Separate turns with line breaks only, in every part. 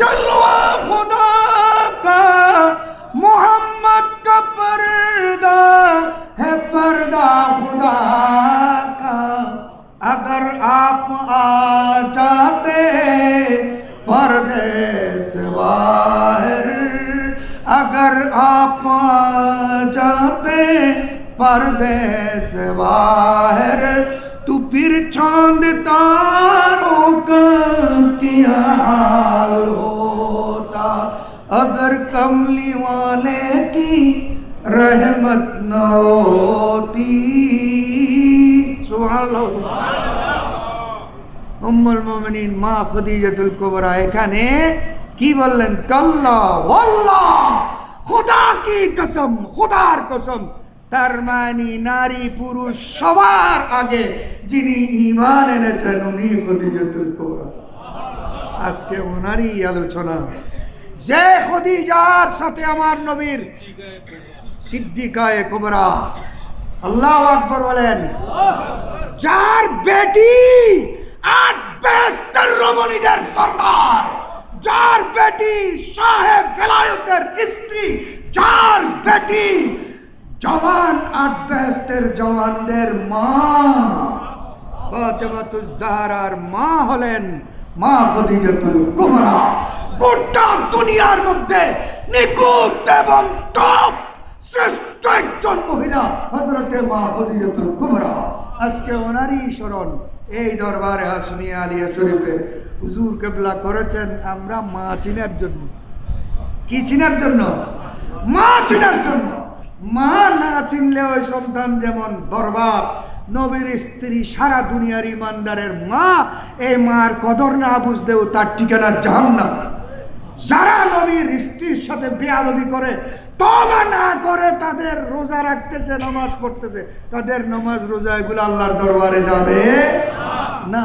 जलवा खुदा का, मोहम्मद का पर्दा है पर्दा खुदा का। अगर आप आ जाते पर्दे से बाहर, अगर आप आ जाते पर्दे से बाहर तो फिर चाँद तारों का क्या अगर कमली वाले की रहमत न होती सुभान উম্মুল মুমিনিন মা খদিজাতুল কুবরা এখানে কি বললেন কাল্লা ওয়াল্লাহ খোদা কি কসম খোদার কসম তার মানে নারী পুরুষ সবার আগে যিনি ঈমান এনেছেন উনি খদিজাতুল কুবরা আজকে ওনারই আলোচনা যে খদিজার সাথে আমার নবীর সিদ্দিকায়ে কুবরা আল্লাহ আকবর বলেন, যার বেটি আট বেস্তের রমণীদের সর্দার, যার বেটি সাহেব ফেলায়তের স্ত্রী, যার বেটি জওয়ান আট বেস্তের জওয়ানদের মা, ফাতেমাতুজ জাহরার মা হলেন মা গোটা দুনিয়ার মধ্যে এবং টপ শ্রেষ্ঠ একজন মহিলা আজকে এই দরবারে আলিয়া কেবলা করেছেন, আমরা মা চিনার জন্য। কি চিনার জন্য? মা চিনার জন্য। মা না চিনলে ওই সন্তান যেমন বরবাদ। নবীর স্ত্রী সারা দুনিয়ার ইমানদারের মা এই মার কদর না বুঝলেও তার ঠিকানা জাহান্নাম। যারা নবীর স্ত্রীর সাথে বেয়াদবি করে তবা না করে তাদের রোজা রাখতেছে, নামাজ পড়তেছে, তাদের নামাজ রোজা এগুলো আল্লাহর দরবারে যাবে না।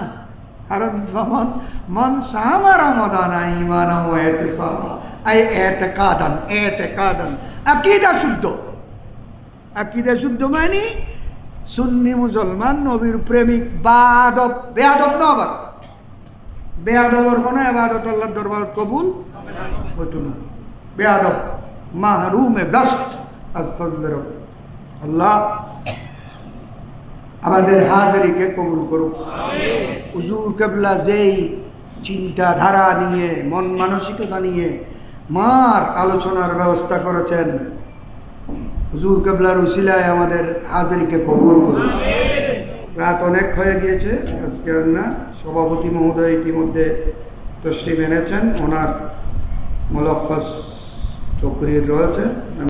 কারণ মন মন সামা রমাদানা ইমান ও এতেসাবা আই এতেকাদান এতেকাদান আকীদা শুদ্ধ। আকীদা শুদ্ধ মানে সুন্নি মুসলমান নবীর প্রেমিক, বাদব, বেয়াদব না আবার। বেয়াদবর কোনো আল্লাহর দরবার কবুল হতো না। বেয়াদব মাহরুমে ফজলে আল্লাহ, আমাদের হাজারিকে কবুল করুক। হুজুর কেবলা যেই চিন্তাধারা নিয়ে, মন মানসিকতা নিয়ে মার আলোচনার ব্যবস্থা করেছেন হুজুর কেবলার উশিলায় আমাদের হাজারিকে কবুল করুন। রাত অনেক হয়ে গিয়েছে, আজকে না, সভাপতি মহোদয় ইতিমধ্যে তশ্রী এনেছেন, ওনার মলক্ষস চক্রির রয়েছে।